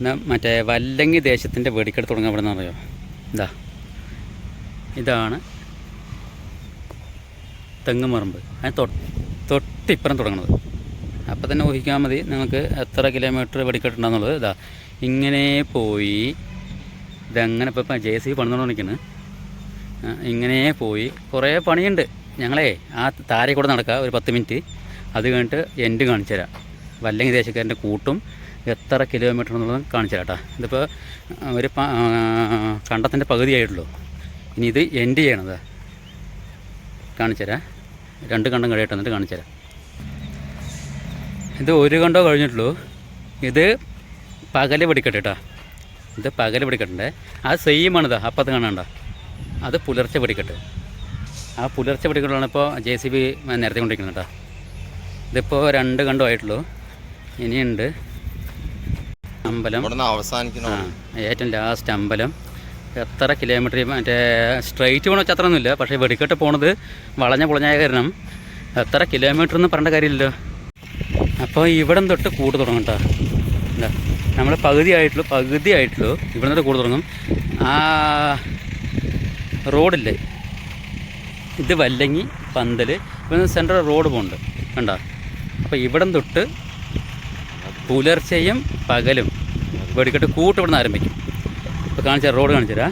മറ്റേ വല്ലങ്ങി ദേശത്തിന്റെ വെടിക്കെട്ട് തുടങ്ങാൻ ഇവിടെ അറിയോ? ഇതാ. ഇതാണ് തെങ്ങുമറമ്പ് അതിന് തൊട്ട് തൊട്ടിപ്പുറം തുടങ്ങണത്. അപ്പോൾ തന്നെ ഊഹിക്കാൻ മതി നിങ്ങൾക്ക് എത്ര കിലോമീറ്റർ വെടിക്കെട്ടുണ്ടെന്നുള്ളത് ഇതാ. ഇങ്ങനെ പോയി. ഇതങ്ങനെ ഇപ്പോൾ ജെ സി പണിതുകൊണ്ടിരിക്കുന്നു ഇങ്ങനെ പോയി. കുറേ പണിയുണ്ട്. ഞങ്ങളേ ആ താരെ കൂടെ നടക്കുക ഒരു പത്ത് മിനിറ്റ്. അത് കഴിഞ്ഞിട്ട് എൻഡ് കാണിച്ചു തരാം വല്ലങ്ങി ദേശക്കാരന്റെ കൂട്ടും എത്ര കിലോമീറ്റർ എന്നുള്ളത് കാണിച്ചു കേട്ടോ. ഇതിപ്പോൾ ഒരു കണ്ടത്തിന്റെ പകുതിയായിട്ടുള്ളൂ. ഇനി ഇത് എൻഡ് ചെയ്യണത്. കാണിച്ചു തരാം. രണ്ട് കണ്ടം കഴിയട്ടെ എന്നിട്ട് കാണിച്ചു തരാം. ഇത് ഒരു കണ്ടോ കഴിഞ്ഞിട്ടുള്ളൂ. ഇത് പകൽ പിടിക്കട്ടെ കേട്ടോ. ഇത് പകൽ പിടിക്കട്ടെ. അത് സെയിം ആണിത് അപ്പത്ത് കാണണ്ട അത് പുലർച്ചെ പിടിക്കട്ടെ. ആ പുലർച്ചെ പിടിക്കട്ടാണ് ഇപ്പോൾ ജെ സി ബി നേരത്തെ കൊണ്ടിരിക്കുന്നത് കേട്ടോ. ഇതിപ്പോൾ രണ്ട് കണ്ടോ ആയിട്ടുള്ളൂ. ഇനിയുണ്ട്. അമ്പലം. അവസാനിക്കുന്നു. ഏറ്റവും ലാസ്റ്റ് അമ്പലം. എത്ര കിലോമീറ്റർ മറ്റേ സ്ട്രൈറ്റ് പോകണ വെച്ചാൽ അത്രയൊന്നുമില്ല പക്ഷേ വെടിക്കെട്ട് പോണത് വളഞ്ഞ പൊളഞ്ഞായ കാരണം എത്ര കിലോമീറ്റർ എന്ന് പറഞ്ഞ കാര്യമില്ലല്ലോ. അപ്പോൾ ഇവിടം തൊട്ട് കൂട് തുടങ്ങും കേട്ടോ നമ്മൾ പകുതി ആയിട്ടുള്ളൂ പകുതി ആയിട്ടുള്ളൂ. ഇവിടെ തൊട്ട് കൂട് തുടങ്ങും. ആ റോഡില്ലേ? ഇത് വല്ലങ്ങി പന്തൽ ഇവിടെ സെൻട്രൽ റോഡ് പോകുന്നുണ്ട് കണ്ടോ? അപ്പോൾ ഇവിടം തൊട്ട് പുലർച്ചെയും പകലും വെടിക്കെട്ട് കൂട്ട് ഇവിടെ നിന്ന് ആരംഭിക്കും ഇപ്പോൾ കാണിച്ചാൽ റോഡ് കാണിച്ചുതരാ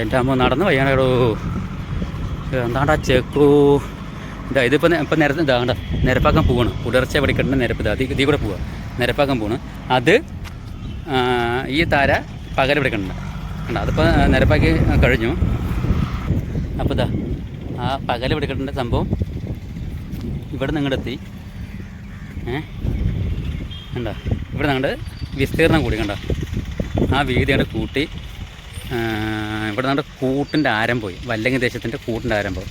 എന്റെ അമ്മ നടന്ന് വയ്യാണോ എന്താണ്ടാ ചെക്കൂ? ഇതാ ഇതിപ്പോൾ ഇപ്പം നിരത്ത് ഇതാണ്ട നിരപ്പാക്കാൻ പോവാണ്. പുലർച്ചെ വെടിക്കെട്ടിന്റെ നിരപ്പ് ഇതാ ഇതിൽ കൂടെ പോവുക നിരപ്പാക്കാൻ പോവാണ്. അത് ഈ താര പകൽ വെടിക്കണ്ട കണ്ട? അതിപ്പോൾ നിരപ്പാക്കി കഴിഞ്ഞു. അപ്പോൾ ഇതാ ആ പകൽ വെടിക്കെട്ടിന്റെ സംഭവം ഇവിടെ നിന്ന് എത്തി ഏ? കണ്ട? ഇവിടെ നിങ്ങളുടെ വിസ്തീർണം കൂടി കണ്ട? ആ വീതി അങ്ങോട്ട് കൂട്ടി. ഇവിടെ നിങ്ങളുടെ കൂട്ടിന്റെ ആരം പോയി. വല്ലങ്ങി ദേശത്തിന്റെ കൂട്ടിന്റെ ആരംഭം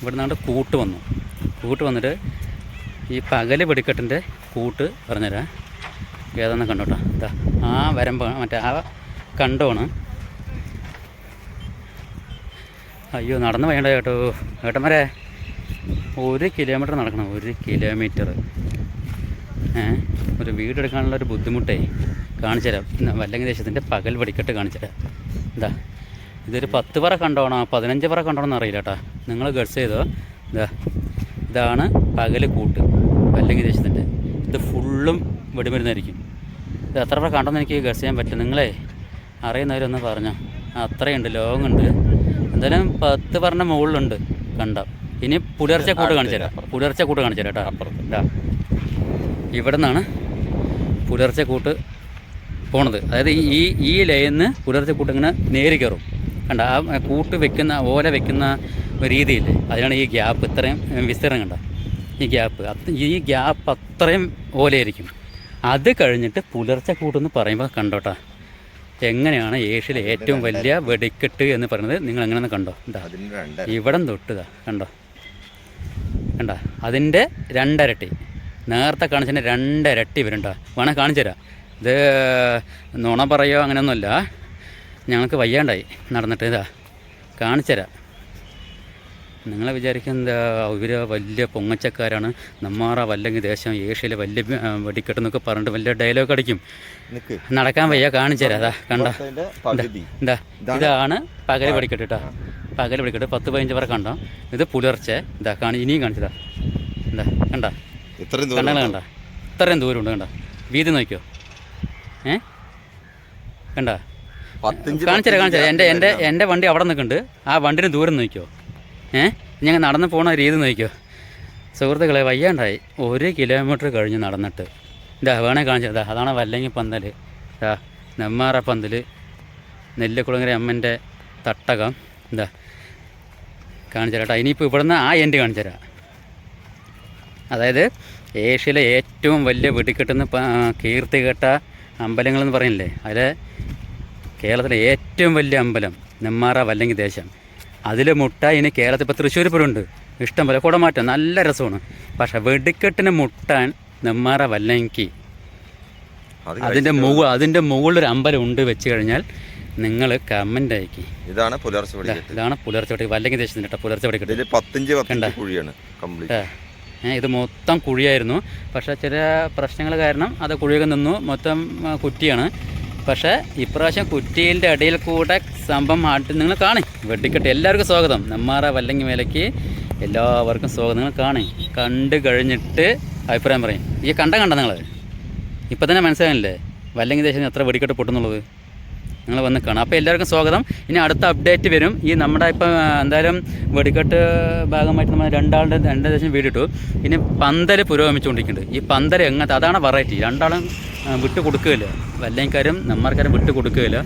ഇവിടെ നിങ്ങളുടെ കൂട്ട് വന്നു. കൂട്ട് വന്നിട്ട് ഈ പകൽ വെടിക്കെട്ടിന്റെ കൂട്ട് പറഞ്ഞുതരാം. ഏതാണെന്ന് കണ്ടോട്ടോ ഇതാ ആ വരമ്പ് മറ്റേ ആ കണ്ടോണ് അയ്യോ നടന്ന് വേണ്ട കേട്ടോ ഏട്ടന്മാരെ? ഒരു കിലോമീറ്റർ നടക്കണം ഒരു കിലോമീറ്റർ ഒരു വീടെടുക്കാനുള്ള ഒരു ബുദ്ധിമുട്ടേ കാണിച്ചു തരാം. വല്ലങ്ങി ദേശത്തിന്റെ പകൽ വെടിക്കെട്ട് കാണിച്ചു തരാം. എന്താ ഇതൊരു പത്ത് പറ കണ്ടോണോ പതിനഞ്ച് പറ കണ്ടോണെന്ന് അറിയില്ല കേട്ടോ നിങ്ങൾ ഗഡ്സ് ചെയ്തോ? ഇതാ ഇതാണ് പകൽ കൂട്ട് വല്ലങ്ങി ദേശത്തിന്റെ ഇത് ഫുള്ളും വെടിമരുന്നായിരിക്കും. ഇത് എത്ര പറ കണ്ടോന്ന് എനിക്ക് ഗഡ്സ് ചെയ്യാൻ പറ്റില്ല. നിങ്ങളെ അറിയുന്നവരൊന്ന് പറഞ്ഞോ. അത്രയുണ്ട് ലോങ്ങുണ്ട്. എന്തായാലും പത്ത് പറഞ്ഞ മുകളിലുണ്ട് കണ്ട? ഇനി പുലർച്ചെ കൂട്ട് കാണിച്ചു തരാം. പുലർച്ചെ കൂട്ട് കാണിച്ചു തരാം കേട്ടോ. ഇതാ ഇവിടെ നിന്നാണ് പുലർച്ചെ കൂട്ട് പോണത്. അതായത് ഈ ഈ ലയന്ന് പുലർച്ചെ കൂട്ട് ഇങ്ങനെ നേരി കയറും. കണ്ട? ആ കൂട്ട് വെക്കുന്ന ഓല വെക്കുന്ന രീതിയില്ലേ? അതിനാണ് ഈ ഗ്യാപ്പ് ഇത്രയും വിസ്തീർണം കണ്ട? ഈ ഗ്യാപ്പ്. ഈ ഗ്യാപ്പ് അത്രയും ഓലയായിരിക്കും. അത് കഴിഞ്ഞിട്ട് പുലർച്ചെ കൂട്ടെന്ന് പറയുമ്പോൾ കണ്ടോട്ടാ. എങ്ങനെയാണ് ഏഷ്യയിലെ ഏറ്റവും വലിയ വെടിക്കെട്ട് എന്ന് പറയുന്നത്? നിങ്ങൾ എങ്ങനെയെന്ന് കണ്ടോ ഇതാ ഇവിടം തൊട്ടുക കണ്ടോ? കണ്ട? അതിന്റെ രണ്ടരട്ടി. നേരത്തെ കാണിച്ചതിന്റെ രണ്ടരട്ടി വരുന്നുണ്ടോ? വേണേൽ കാണിച്ചു തരാം. ഇത് നുണ പറയോ അങ്ങനെയൊന്നുമില്ല. ഞങ്ങൾക്ക് വയ്യാണ്ടായി നടന്നിട്ട്. ഇതാ കാണിച്ചു തരാം. നിങ്ങളെ വിചാരിക്കും എന്താ ഇവർ വലിയ പൊങ്ങച്ചക്കാരാണ്. നമ്മാറ വല്ലെങ്കിൽ ദേശം ഏഷ്യയിലെ വലിയ വെടിക്കെട്ട് എന്നൊക്കെ പറഞ്ഞിട്ട് വലിയ ഡയലോഗ് അടിക്കും. നടക്കാൻ വയ്യ കാണിച്ചു തരാം. അതാ കണ്ട? എന്താ ഇതാണ് പകൽ പകൽ പിടിക്കട്ട് കേട്ടോ. പകൽ പിടിക്കട്ടെ. പത്ത് പതിനഞ്ച് വരെ കണ്ടോ? ഇത് പുലർച്ചെ. ഇതാ കാണി ഇനിയും കാണിച്ചതാ. എന്താ കണ്ട? ഇത്രയും കണ്ണങ്ങൾ ദൂരം കണ്ട? ഇത്രയും ദൂരമുണ്ട് കണ്ട? വീതി നോക്കിയോ? ഏ? കണ്ട? കാണിച്ചരാ കാണിച്ചരാ എന്റെ എന്റെ എന്റെ വണ്ടി അവിടെ നിൽക്കുന്നുണ്ട്. ആ വണ്ടിന് ദൂരം നോക്കിയോ? ഏ? ഞങ്ങൾ നടന്ന് പോണ രീതി നോക്കിയോ? സുഹൃത്തുക്കളെ വയ്യാണ്ടായി. ഒരു കിലോമീറ്റർ കഴിഞ്ഞ് നടന്നിട്ട്. ഇതാ വേണേ കാണിച്ചതാ. അതാണ് വല്ലങ്ങി പന്തൽ ഇതാ നെമ്മാറ പന്തൽ നെല്ലിക്കുളങ്ങര അമ്മന്റെ തട്ടകം. എന്താ കാണിച്ചു തരാം ഇനിയിപ്പോൾ ഇവിടുന്ന് ആ എൻഡ് കാണിച്ചു തരാം അതായത് ഏഷ്യയിലെ ഏറ്റവും വലിയ വെടിക്കെട്ടെന്ന് കീർത്തി കേട്ട അമ്പലങ്ങളെന്ന് പറയുന്നില്ലേ? അതിൽ കേരളത്തിലെ ഏറ്റവും വലിയ അമ്പലം നെമ്മാറ വല്ലങ്ങി ദേശം. അതിൽ മുട്ട ഇനി കേരളത്തിൽ ഇപ്പോൾ തൃശ്ശൂർ പൂരമുണ്ട് ഇഷ്ടം പോലെ കുടമാറ്റം നല്ല രസമാണ്. പക്ഷേ വെടിക്കെട്ടിന് മുട്ടാൻ നെമ്മാറ വല്ലങ്കി. അതിന്റെ മുകൾ അതിന്റെ മുകളിലൊരു അമ്പലം ഉണ്ട് വെച്ച് കഴിഞ്ഞാൽ നിങ്ങൾ കമന്റ് അയക്കി. ഇതാണ് പുലർച്ചെ വെടിക്കെട്ട്. ഇതാണ് പുലർച്ചെ വെടി വല്ലങ്ങി ദേശത്തിന്റെ കേട്ടോ പുലർച്ചെ വെടിക്കെട്ട്. ഇതിൽ പത്തഞ്ച് പത്തഞ്ച് കുഴിയാണ് കംപ്ലീറ്റ്. ഇത് മൊത്തം കുഴിയായിരുന്നു. പക്ഷേ ചില പ്രശ്നങ്ങൾ കാരണം അത് കുഴിയൊക്കെ നിന്നു. മൊത്തം കുറ്റിയാണ്. പക്ഷേ ഇപ്രാവശ്യം കുറ്റിയിന്റെ ഇടയിൽ കൂടെ സംഭവം ആട്ടി നിങ്ങൾ കാണി. വെട്ടിക്കെട്ടി എല്ലാവർക്കും സ്വാഗതം. നെമ്മാറ വല്ലങ്ങി മേലയ്ക്ക് എല്ലാവർക്കും സ്വാഗതം. നിങ്ങൾ കാണി. കണ്ട് കഴിഞ്ഞിട്ട് അഭിപ്രായം പറയും. ഈ കണ്ട കണ്ട നിങ്ങൾ ഇപ്പം തന്നെ മനസ്സിലായില്ലേ? വല്ലങ്ങി ദേശം എത്ര വെടിക്കെട്ട് പൊട്ടുന്നുള്ളത്? നിങ്ങൾ വന്ന് കാണാം. അപ്പോൾ എല്ലാവർക്കും സ്വാഗതം. ഇനി അടുത്ത അപ്ഡേറ്റ് വരും. ഈ നമ്മുടെ ഇപ്പം എന്തായാലും വെടിക്കെട്ട് ഭാഗമായിട്ട് നമ്മൾ രണ്ടാളുടെ രണ്ട് ദിവസം വീടിട്ടു. ഇനി പന്തൽ പുരോഗമിച്ചുകൊണ്ടിരിക്കുന്നുണ്ട്. ഈ പന്തൽ എങ്ങനത്തെ അതാണ് വെറൈറ്റി രണ്ടാളും വിട്ട് കൊടുക്കുകയില്ല വല്ലങ്ങക്കാരും നമ്മൾക്കാരും വിട്ട് കൊടുക്കുകയില്ല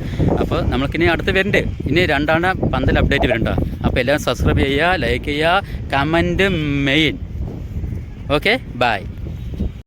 അപ്പോൾ നമുക്കിനി അടുത്ത് വരണ്ടേ ഇനി രണ്ടാളുടെ പന്തൽ അപ്ഡേറ്റ് വരണ്ട അപ്പോൾ എല്ലാവരും സബ്സ്ക്രൈബ് ചെയ്യുക ലൈക്ക് ചെയ്യുക കമന്റ് മെയിൻ ഓക്കെ ബൈ